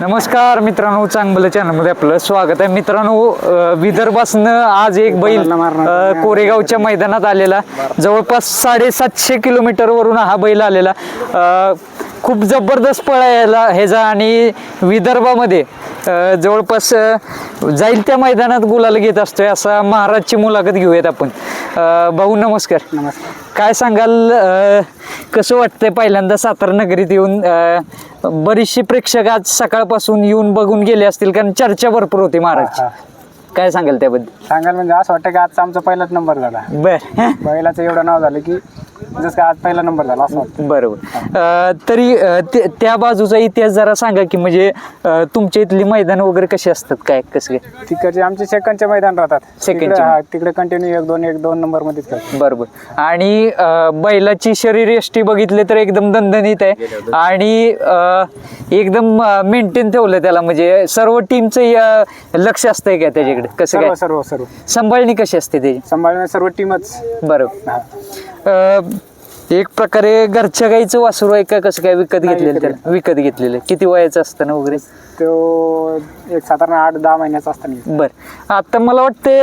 नमस्कार मित्रांनो चांगलं चॅनलमध्ये आपलं स्वागत आहे. मित्रांनो विदर्भासनं आज एक बैल अ, कोरेगावच्या मैदानात आलेला. जवळपास साडेसातशे किलोमीटरवरून हा बैल आलेला. अ, खूप जबरदस्त पळ आहे याला ह्याचा आणि विदर्भामध्ये जवळपास जाईल त्या मैदानात गुलाल घेत असतोय असा महाराजची मुलाखत घेऊयात आपण. भाऊ नमस्कार. नमस्कार. काय सांगाल कसं वाटतंय पहिल्यांदा सातारा नगरीत येऊन बरीचशी प्रेक्षक आज सकाळपासून येऊन बघून गेले असतील कारण चर्चा भरपूर होती महाराज. काय सांगाल त्याबद्दल? सांगाल म्हणजे असं वाटतं की आजचा आमचा पहिलाच नंबर झाला. बर. बैलाचं एवढं नाव झालं की जसं काय आज पहिला नंबर झाला असं वाटतं. बरोबर. अ, तरी अ, ते- त्या बाजूचा इतिहास जरा सांगा की म्हणजे अ, तुमच्या इथली मैदान वगैरे कशी असतात काय कसं काय तिकडचे आमचे सेकंडचे मैदान राहतात. सेकंडचे. तिकडे हा, तिकडे कंटिन्यू एक दोन एक दोन नंबर मध्येच खेळतो बरोबर. आणि अ, बैलाची शरीर यष्टी बघितले तर एकदम दणदणीत आहे. आणि अ, एकदम मेंटेन ठेवलं त्याला. म्हणजे सर्व टीमचं लक्ष असतंय का त्याच्याकडे? कसं काय? सर्व सर्व. सांभाळणी कशी असते त्याची? सांभाळणे सर्व टीमच बरोबर. हा. एक प्रकारे घरच्या गाईचं वासरू आहे का? कसं काय विकत घेतलेलं विकत त्याला? विकत घेतलेलं. किती वयाचं असताना वगैरे? तो एक साधारण आठ दहा महिन्याचा असताना बर. आता मला वाटते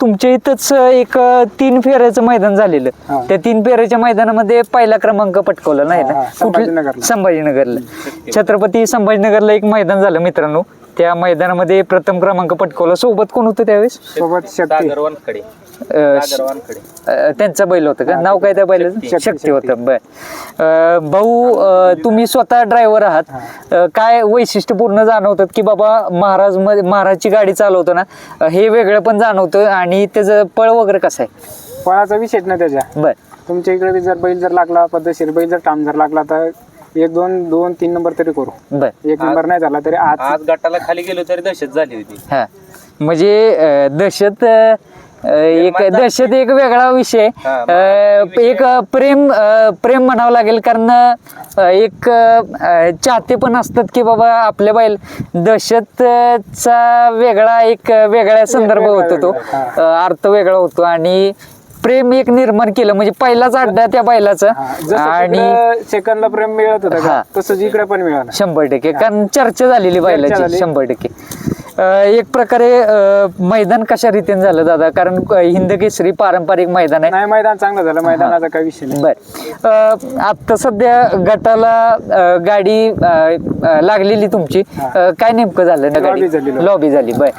तुमच्या इथंच एक तीन फेऱ्याचं मैदान झालेलं. त्या तीन फेऱ्याच्या मैदानामध्ये पहिला क्रमांक पटकवला नाही ना? हा, कुठलं- संभाजीनगरला. छत्रपती संभाजीनगरला एक मैदान झालं मित्रांनो. त्या मैदानामध्ये प्रथम क्रमांक पटकवला. सोबत कोण होतं त्यावेळेस? सोबत अ, श- अ, त्यांचा बैल होता का? नाव काय त्या बैलाचं? शक्ती, होतं बर. अ, भाऊ अ, तुम्ही स्वतः ड्रायव्हर आहात. अ, काय वैशिष्ट्यपूर्ण जाणवतात की बाबा महाराजमध्ये महाराजची गाडी चालवताना अ, हे वेगळं पण जाणवतं आणि त्याचं पळ वगैरे कसं आहे? पळाचा विषयच ना त्याच्या बर. तुमच्या इकडे बी जर बैल जर लागला पद्धतशीर बैल जर टाम जर लागला तर एक दोन दोन तीन नंबर तरी करू. बर. एक नंबर नाही झाला तरी आज आज गटाला खाली गेलो तरी दहशत झाली होती. हा. म्हणजे अ, दहशत अ, एक दहशत एक वेगळा विषय. एक प्रेम प्रेम म्हणावं लागेल कारण एक चाहते पण असतात की बाबा आपल्या बैल दहशतचा वेगळा एक वेगळा संदर्भ होतो तो. अर्थ वेगळा होतो आणि प्रेम एक निर्माण केलं. म्हणजे पहिलाच अड्डा त्या बैलाचा आणि सेकंदला प्रेम मिळत होतं तसंच इकडे पण मिळालं. शंभर टक्के. कारण चर्चा झालेली बैलाची. शंभर टक्के. एक प्रकारे मैदान कशा रीतीने झालं दादा? कारण हिंद केसरी पारंपरिक मैदान आहे. नाही मैदान चांगलं झालं. मैदानाचा काही विषय नाही. बर. आता सध्या गटाला गाडी लागलेली तुमची. काय नेमकं झालं ना गाडी. लॉबी. झाली बर.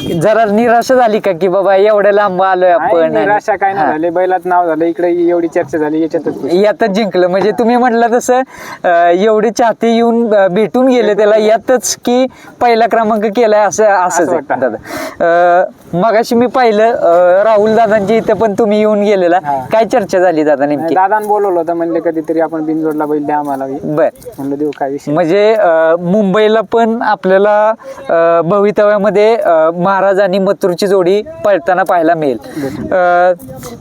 जरा निराशा झाली का की बाबा एवढ्या लांब आलोय आपण निराशा काय हा. नाही झाले बैलात नाव झालं इकडे एवढी चर्चा झाली याच्यातच खुश. यातच जिंकलं म्हणजे तुम्ही म्हटलं तसं अं, एवढे चाहते येऊन अं, भेटून गेले त्याला यातच की पहिला क्रमांक केलाय असं असंच आहे, वाटतं. दादा अं, मगाशी मी पाहिलं अं, राहुल दादांची इथं पण तुम्ही येऊन गेलेला हा. काय चर्चा झाली दादा नेमकी दादानं बोलवलं होतं म्हणले कधीतरी आपण बिनजोडला बैल द्या आम्हाला बी. बर म्हणलं देऊ काय विषय म्हणजे अं, मुंबईला पण आपल्याला अं, भवितव्यामध्ये अं, महाराज आणि मथुरची जोडी पळताना पाहायला मिळेल. अं,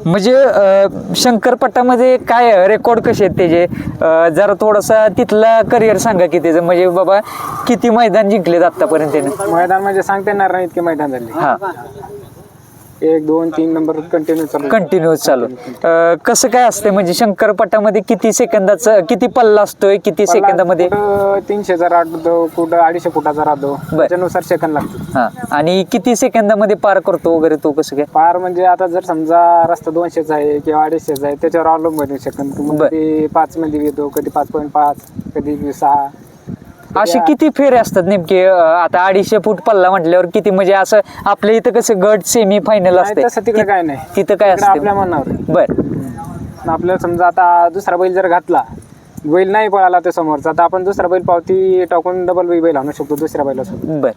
म्हणजे अं, शंकरपट्टामध्ये काय रेकॉर्ड कसे आहेत त्याचे? अं, जरा थोडासा तिथला करिअर सांगा की त्याचं. म्हणजे बाबा किती मैदान जिंकलेत आतापर्यंत त्याने? मैदान म्हणजे सांगता येणार नाही इतके मैदान झाले. हा. एक दोन तीन नंबर कंटिन्यू चालू कंटिन्यूस चालू. अं, कसं काय असते म्हणजे शंकरपट्टामध्ये किती सेकंदाचं किती पल्ला असतोय? किती सेकंदामध्ये? कुठं तीनशेचा राहतो कुठं अडीचशे फुटाचा राहतो. त्याच्यानुसार सेकंद लागतो. हा. आणि किती सेकंदामध्ये पार करतो वगैरे तो कसं काय? पार म्हणजे आता जर समजा रस्ता दोनशेचा आहे किंवा अडीचशेचा आहे त्याच्यावर अवलंबून आहे सेकंद बर. कधी पाच मध्ये येतो कधी पाच पॉईंट पाच कधी सहा. असे किती फेरे असतात नेमके? अं, आता अडीचशे फूट पल्ला म्हटल्यावर किती? म्हणजे असं आपल्या इथं कसं गट सेमी फायनल नाही असते तिकडे काय नाही. तिथं काय तिकडे आपल्या असते मनावर आहे. बर. आणि आपल्याला समजा आता दुसरा बैल जर घातला बैल नाही पळाला तो समोरचा तर आपण दुसरा बैल पावती टाकून डबल बैल आणू शकतो दुसऱ्या बैलासोबत. बर.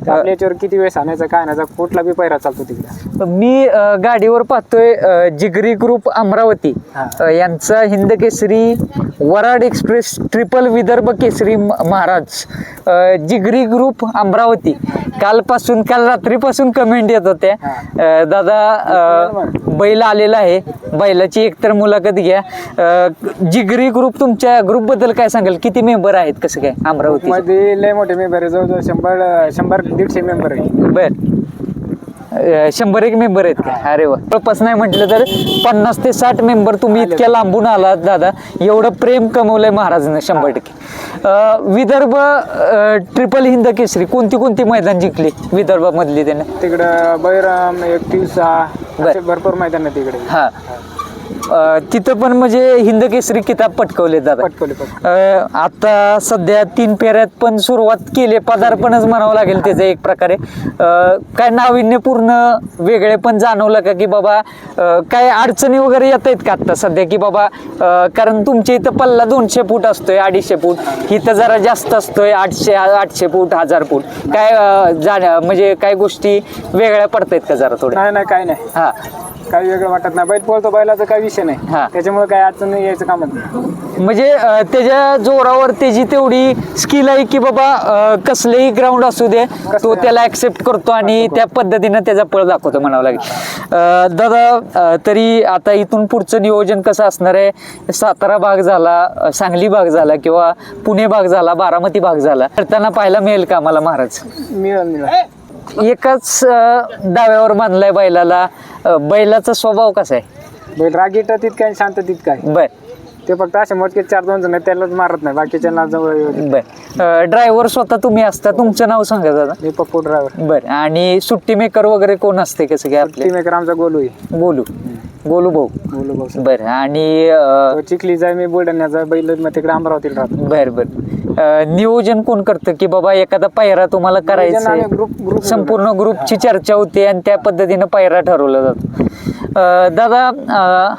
आपल्या याच्यावर किती वेळ आणायचा काय आणायचा कुठला बी पैरा चालतो तिकडे. मी अं, गाडीवर पाहतोय अं, जिगरी ग्रुप अमरावती. अं, यांचा हिंद केसरी वराड एक्सप्रेस ट्रिपल विदर्भ केसरी म- महाराज. अं, जिगरी ग्रुप अमरावती. कालपासून काल रात्रीपासून कमेंट येत होत्या. अं, दादा अं, बैल आलेला आहे. बैलाची एकतर मुलाखत घ्या. अं, जिगरी ग्रुप तुमच्या ग्रुपबद्दल काय सांगाल? किती मेंबर आहेत? कसं काय? अमरावती मध्ये लय मोठे मेंबर आहे. जवळजवळ शंभर शंभर दीडशे मेंबर आहे बर. शंभर एक मेंबर आहेत का? अरे वा. जवळपास नाही म्हटलं तर पन्नास ते साठ मेंबर तुम्ही इतक्या लांबून आलात दादा. एवढं प्रेम कमवलंय महाराजांना शंभर टक्के. विदर्भ ट्रिपल हिंद केसरी कोणती कोणती मैदान जिंकली विदर्भामधली त्याने? तिकडं बैराम एक दिवसा बर. असे भरपूर मैदान आहे तिकडे. हा. अं, तिथं पण म्हणजे हिंद केसरी किताब पटकवले अं, आता सध्या तीन फेऱ्यात पण सुरुवात केली पदार्पणच म्हणावं लागेल त्याचं एक प्रकारे. अं, काय नाविन्यपूर्ण वेगळे पण जाणवलं का की बाबा अं, काय अडचणी वगैरे येत आहेत का आता सध्या की बाबा अं, कारण तुमच्या इथं पल्ला दोनशे फूट असतोय अडीचशे फूट. इथं जरा जास्त असतोय आठशे आठशे फूट हजार फूट. काय अं, जाण्या म्हणजे काय गोष्टी वेगळ्या पडतायत का जरा थोड्या? नाही नाही काही नाही. हा. काही वेगळं वाटत नाही. बैल पळतो बैलाचा काही विषय हा. नाही त्याच्यामुळे काही अडचण नाही यायचं कामच नाही. म्हणजे अं, त्याच्या जोरावर त्याची तेवढी स्किल आहे की बाबा अं, कसलेही ग्राउंड असू दे तो त्याला ऍक्सेप्ट करतो आणि त्या पद्धतीनं त्याचा पळ दाखवतो म्हणावं लागेल. अं, दादा अं, तरी आता इथून पुढचं नियोजन कसं असणार आहे? सातारा भाग झाला अं, सांगली भाग झाला किंवा पुणे भाग झाला बारामती भाग झाला. करताना पाहायला मिळेल का मला महाराज? मिळेल मिळेल. एकाच डाव्यावर बांधलाय बैलाला. बैलाचा स्वभाव कसा आहे? बैल रागीट तितका आणि शांत तितका आहे बर. ते फक्त असे मोजके चार दोन जण त्यालाच मारत नाही. बाकीच्यांना जवळ येऊ देत. बर. ड्रायव्हर स्वतः तुम्ही असता. तुमचं नाव सांगा दादा. मी पप्पू ड्रायव्हर बर. आणि सुट्टी मेकर वगैरे कोण असते कसं काय टीम मेकर आमचा गोलू आहे. गोलू. गोलू भाऊ. गोलू भाऊ. बर. आणि चिखलीचा आहे मी बुलढाण्याचा बैल मग तिकडे अमरावतीला राहतो. बर बर. अं, नियोजन कोण करतं? की बाबा एखादा पायरा तुम्हाला करायचा आम्ही group- group संपूर्ण ग्रुपची चर्चा होते आणि त्या पद्धतीनं पायरा ठरवला जातो. अं, दादा अं,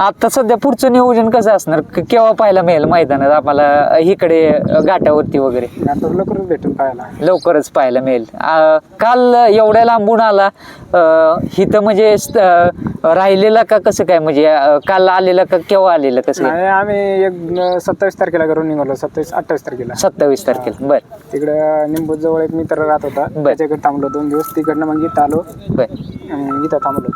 आता सध्या पुढचं नियोजन कसं असणार? क- केव्हा पाहायला मिळेल मैदानात आम्हाला इकडे घाटावरती वगैरे? लवकरच भेटून पाहायला. लवकरच पाहायला मिळेल. आ, काल एवढ्या लांबून आला इथं म्हणजे अ, राहिलेला का कसं काय? म्हणजे अ, काल आलेला का केव्हा आलेलं कसं काय? नाही आम्ही एक सत्तावीस तारखेला घरून निघालो सत्तावीस अठ्ठावीस तारखेला. सत्तावीस तारखेला. बर. तिकडं निंबू जवळ एक मित्र राहत होता. बर. त्याच्याकडे थांबलो दोन दिवस. तिकडनं मग इथं आलो. बर. आणि इथं थांबलो.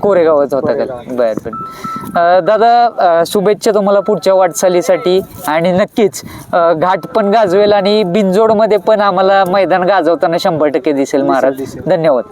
कोरेगावच होता का? कोरेगाव. बर बर. अ, दादा शुभेच्छा तुम्हाला पुढच्या वाटचालीसाठी. आणि नक्कीच घाट पण गाजवेल आणि बिनजोडमध्ये पण आम्हाला मैदान गाजवताना शंभर टक्के दिसेल महाराज. धन्यवाद.